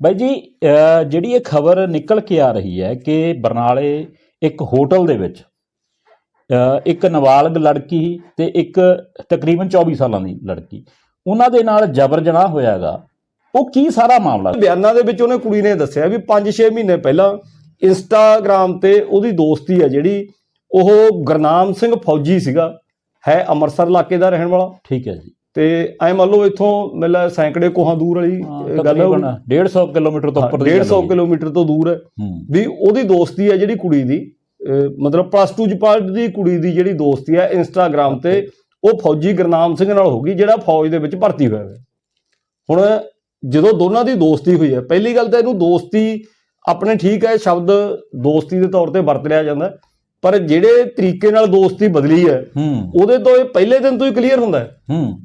ਬਾਈ ਜੀ ਜਿਹੜੀ ਇਹ ਖਬਰ ਨਿਕਲ ਕੇ ਆ ਰਹੀ ਹੈ ਕਿ ਬਰਨਾਲੇ ਇੱਕ ਹੋਟਲ ਦੇ ਵਿੱਚ ਇੱਕ ਨਾਬਾਲਗ ਲੜਕੀ ਤੇ ਇੱਕ ਤਕਰੀਬਨ 24 ਸਾਲਾਂ ਦੀ ਲੜਕੀ ਉਹਨਾਂ ਦੇ ਨਾਲ ਜਬਰ ਜਨਾਹ ਹੋਇਆਗਾ ਉਹ ਕੀ ਸਾਰਾ ਮਾਮਲਾ? ਬਿਆਨਾਂ ਦੇ ਵਿੱਚ ਉਹਨੇ ਕੁੜੀ ਨੇ ਦੱਸਿਆ ਵੀ 5-6 ਮਹੀਨੇ ਪਹਿਲਾਂ ਇੰਸਟਾਗ੍ਰam ਤੇ ਉਹਦੀ ਦੋਸਤੀ ਹੈ ਜਿਹੜੀ ਉਹ ਗੁਰਨਾਮ ਸਿੰਘ ਫੌਜੀ ਸੀਗਾ ਹੈ ਅੰਮ੍ਰਿਤਸਰ ਇਲਾਕੇ ਦਾ ਰਹਿਣ ਵਾਲਾ। ਠੀਕ ਹੈ ਜੀ। ਤੇ ਐ ਮੰਨ ਲਓ ਇੱਥੋਂ ਮਿਲਾ ਸੈਂਕੜੇ ਕੋਹਾਂ ਦੂਰ ਵਾਲੀ ਗੱਲ ਹੈ ਤਕਰੀਬਨ 150 ਕਿਲੋਮੀਟਰ ਤੋਂ ਉੱਪਰ ਦੀ ਗੱਲ 150 ਹੋਈ। ਕਿਲੋਮੀਟਰ ਤੋਂ ਦੂਰ ਹੈ। ਹੂੰ। ਵੀ ਉਹਦੀ ਦੋਸਤੀ ਹੈ ਜਿਹੜੀ ਕੁੜੀ ਦੀ ਮਤਲਬ ਪਲੱਸ 2 ਚ ਪੜ੍ਹਦੀ ਕੁੜੀ ਦੀ ਜਿਹੜੀ ਦੋਸਤੀ ਹੈ ਇੰਸਟਾਗ੍ਰam ਤੇ ਉਹ ਫੌਜੀ ਗੁਰਨਾਮ ਸਿੰਘ ਨਾਲ ਹੋ ਗਈ ਜਿਹੜਾ ਫੌਜ ਦੇ ਵਿੱਚ ਭਰਤੀ ਹੋਇਆ ਹੈ ਹੁਣ ਜਦੋਂ ਦੋਨਾਂ ਦੀ ਦੋਸਤੀ ਹੋਈ ਹੈ ਪਹਿਲੀ ਗੱਲ ਤਾਂ ਇਹਨੂੰ ਦੋਸਤੀ ਆਪਣੇ ਠੀਕ ਹੈ ਸ਼ਬਦ ਦੋਸਤੀ ਦੇ ਤੌਰ ਤੇ ਵਰਤ ਲਿਆ ਜਾਂਦਾ। ਹੈ, ਪਰ ਜਿਹੜੇ ਤਰੀਕੇ ਨਾਲ ਦੋਸਤੀ ਬਦਲੀ ਹੈ ਉਹਦੇ ਤੋਂ ਇਹ ਪਹਿਲੇ ਦਿਨ ਤੋਂ ਹੀ ਕਲੀਅਰ ਹੁੰਦਾ ਹੈ।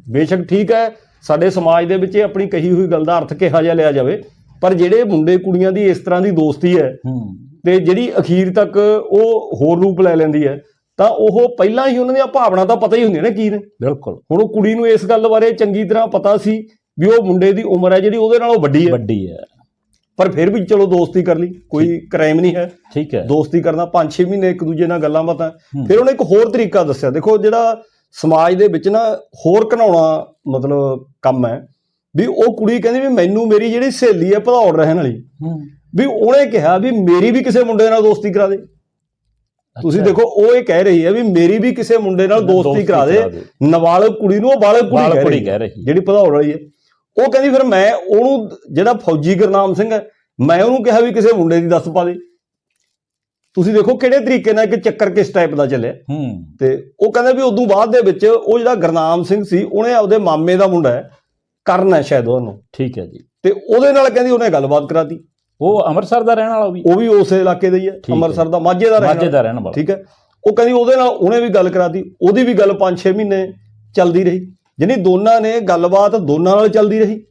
ਬੇਸ਼ੱਕ ਠੀਕ ਹੈ ਸਾਡੇ ਸਮਾਜ ਦੇ ਵਿੱਚ ਇਹ ਆਪਣੀ ਕਹੀ ਹੋਈ ਗੱਲ ਦਾ ਅਰਥ ਕਿਹਾ ਜਾ ਲਿਆ ਜਾਵੇ ਪਰ ਜਿਹੜੇ ਮੁੰਡੇ ਕੁੜੀਆਂ ਦੀ ਇਸ ਤਰ੍ਹਾਂ ਦੀ ਦੋਸਤੀ ਹੈ ਤੇ ਜਿਹੜੀ ਅਖੀਰ ਤੱਕ ਉਹ ਹੋਰ ਰੂਪ ਲੈ ਲੈਂਦੀ ਹੈ ਤਾਂ ਉਹ ਪਹਿਲਾਂ ਹੀ ਉਹਨਾਂ ਦੀਆਂ ਭਾਵਨਾ ਤਾਂ ਪਤਾ ਹੀ ਹੁੰਦੀਆਂ ਨੇ ਕੀ ਨੇ। ਬਿਲਕੁਲ। ਹੁਣ ਉਹ ਕੁੜੀ ਨੂੰ ਇਸ ਗੱਲ ਬਾਰੇ ਚੰਗੀ ਤਰ੍ਹਾਂ ਪਤਾ ਸੀ ਵੀ ਉਹ ਮੁੰਡੇ ਦੀ ਉਮਰ ਹੈ ਜਿਹੜੀ ਉਹਦੇ ਨਾਲੋਂ ਵੱਡੀ ਹੈ। ਵੱਡੀ ਹੈ। ਪਰ ਫਿਰ ਵੀ ਚਲੋ ਦੋਸਤੀ ਕਰ ਲਈ ਕੋਈ ਕ੍ਰਾਈਮ ਨਹੀਂ ਹੈ। ਠੀਕ ਹੈ। ਦੋਸਤੀ ਕਰਨਾ 5-6 ਮਹੀਨੇ ਇੱਕ ਦੂਜੇ ਨਾਲ ਗੱਲਾਂ ਬਾਤਾਂ। ਫਿਰ ਉਹਨੇ ਇੱਕ ਹੋਰ ਤਰੀਕਾ ਦੱਸਿਆ। ਦੇਖੋ ਜਿਹੜਾ ਸਮਾਜ ਦੇ ਵਿੱਚ ਨਾ ਹੋਰ ਘਨਾਉਣਾ ਮਤਲਬ ਕੰਮ ਹੈ ਵੀ ਉਹ ਕੁੜੀ ਕਹਿੰਦੀ ਵੀ ਮੈਨੂੰ ਮੇਰੀ ਜਿਹੜੀ ਸਹੇਲੀ ਹੈ ਭਦੌੜ ਰਹਿਣ ਵਾਲੀ। ਵੀ ਉਹਨੇ ਕਿਹਾ ਵੀ ਮੇਰੀ ਵੀ ਕਿਸੇ ਮੁੰਡੇ ਨਾਲ ਦੋਸਤੀ ਕਰਾ ਦੇ। ਤੁਸੀਂ। ਦੇਖੋ ਉਹ ਇਹ ਕਹਿ ਰਹੀ ਹੈ ਵੀ ਮੇਰੀ ਵੀ ਕਿਸੇ ਮੁੰਡੇ ਨਾਲ ਦੋਸਤੀ ਕਰਾ ਦੇ। ਨਾਬਾਲਗ ਕੁੜੀ ਨੂੰ ਉਹ ਬਾਲਗ ਕੁੜੀ ਕਹਿ ਰਹੀ ਜਿਹੜੀ ਭਦੌੜ ਵਾਲੀ ਹੈ। ਉਹ ਕਹਿੰਦੀ ਫਿਰ ਮੈਂ ਉਹਨੂੰ ਜਿਹੜਾ ਫੌਜੀ ਗੁਰਨਾਮ ਸਿੰਘ ਹੈ ਮੈਂ ਉਹਨੂੰ ਕਿਹਾ ਵੀ ਕਿਸੇ ਮੁੰਡੇ ਦੀ ਦੱਸ ਪਾ ਦੇ। ਤੁਸੀਂ ਦੇਖੋ ਕਿਹੜੇ ਤਰੀਕੇ ਨਾਲ ਇੱਕ ਚੱਕਰ ਕਿਸ ਟਾਈਪ ਦਾ ਚੱਲਿਆ। ਹੂੰ। ਤੇ ਉਹ ਕਹਿੰਦਾ ਵੀ ਉਦੋਂ ਬਾਅਦ ਦੇ ਵਿੱਚ ਉਹ ਜਿਹੜਾ ਗੁਰਨਾਮ ਸਿੰਘ ਸੀ ਉਹਨੇ ਆਪਦੇ ਮਾਮੇ ਦਾ ਮੁੰਡਾ ਹੈ ਕਰਨ ਹੈ ਸ਼ਾਇਦ ਉਹਨੂੰ। ਠੀਕ ਹੈ ਜੀ। ਤੇ ਉਹਦੇ ਨਾਲ ਕਹਿੰਦੀ ਉਹਨੇ ਗੱਲਬਾਤ ਕਰਾਤੀ। ਉਹ ਅੰਮ੍ਰਿਤਸਰ ਦਾ ਰਹਿਣ ਵਾਲਾ ਵੀ? ਉਹ ਵੀ ਉਸੇ ਇਲਾਕੇ ਦਾ ਹੀ ਹੈ। ਅੰਮ੍ਰਿਤਸਰ ਦਾ ਮਾਝੇ ਦਾ ਰਹਿਣ ਮਾਝੇ ਵਾਲਾ। ਦਾ ਰਹਿਣ ਵਾਲਾ। ਠੀਕ ਹੈ। ਉਹ ਕਹਿੰਦੀ ਉਹਦੇ ਨਾਲ ਉਹਨੇ ਵੀ ਗੱਲ ਕਰਾਤੀ ਉਹਦੀ ਵੀ ਗੱਲ 5-6 ਮਹੀਨੇ ਚੱਲਦੀ ਰਹੀ। ਜਾਣੀ ਦੋਨਾਂ ਨੇ ਗੱਲਬਾਤ ਦੋਨਾਂ ਨਾਲ ਚੱਲਦੀ ਰਹੀ।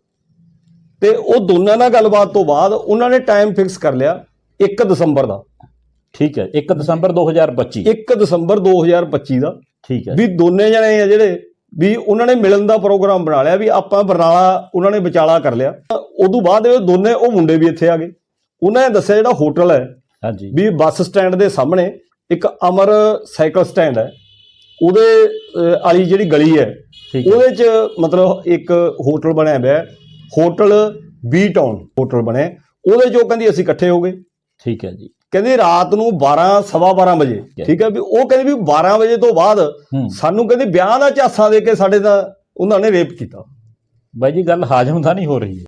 ਤੇ ਉਹ ਦੋਨਾਂ ਨਾਲ ਗੱਲਬਾਤ ਤੋਂ ਬਾਅਦ ਉਹਨਾਂ ਨੇ ਟਾਈਮ ਫਿਕਸ ਕਰ ਲਿਆ 1 ਦਸੰਬਰ ਦਾ। ਠੀਕ ਹੈ 1 ਦਸੰਬਰ 2025 1 ਦਸੰਬਰ 2025 ਦਾ। ਠੀਕ ਹੈ। ਵੀ ਦੋਨੇ ਜਣੇ ਆ ਜਿਹੜੇ ਵੀ ਉਹਨਾਂ ਨੇ ਮਿਲਣ ਦਾ ਪ੍ਰੋਗਰਾਮ ਬਣਾ ਲਿਆ ਵੀ ਆਪਾਂ ਬਰਨਾਲਾ ਉਹਨਾਂ ਨੇ ਵਿਚਾਲਾ ਕਰ ਲਿਆ। ਉਦੋਂ ਬਾਅਦ ਇਹ ਦੋਨੇ ਉਹ ਮੁੰਡੇ ਵੀ ਇੱਥੇ ਆ ਗਏ। ਉਹਨਾਂ ਨੇ ਦੱਸਿਆ ਜਿਹੜਾ ਹੋਟਲ ਹੈ ਹਾਂਜੀ। ਵੀ ਬੱਸ ਸਟੈਂਡ ਦੇ ਸਾਹਮਣੇ ਇੱਕ ਅਮਰ ਸਾਈਕਲ ਸਟੈਂਡ ਹੈ। ਉਹਦੇ ਵਾਲੀ ਜਿਹੜੀ ਗਲੀ ਹੈ ਉਹਦੇ 'ਚ ਮਤਲਬ ਇੱਕ ਹੋਟਲ ਬਣਿਆ ਹੋਇਆ ਹੋਟਲ ਬੀ ਟਾਊਨ ਹੋਟਲ ਬਣਿਆ ਉਹਦੇ 'ਚ ਉਹ ਕਹਿੰਦੀ ਅਸੀਂ ਇਕੱਠੇ ਹੋ ਗਏ। ਠੀਕ ਹੈ ਜੀ। ਕਹਿੰਦੇ ਰਾਤ ਨੂੰ 12 ਸਵਾ 12 ਵਜੇ ਠੀਕ ਹੈ ਵੀ ਉਹ ਕਹਿੰਦੇ ਵੀ 12 ਵਜੇ ਤੋਂ ਬਾਅਦ ਸਾਨੂੰ ਕਹਿੰਦੇ ਵਿਆਹ ਦਾ ਝਾਸਾ ਦੇ ਕੇ ਸਾਡੇ ਦਾ ਉਹਨਾਂ ਨੇ ਰੇਪ ਕੀਤਾ। ਬਾਈ ਜੀ ਗੱਲ ਹਾਜ਼ਮ ਤਾਂ ਨਹੀਂ ਹੋ ਰਹੀ।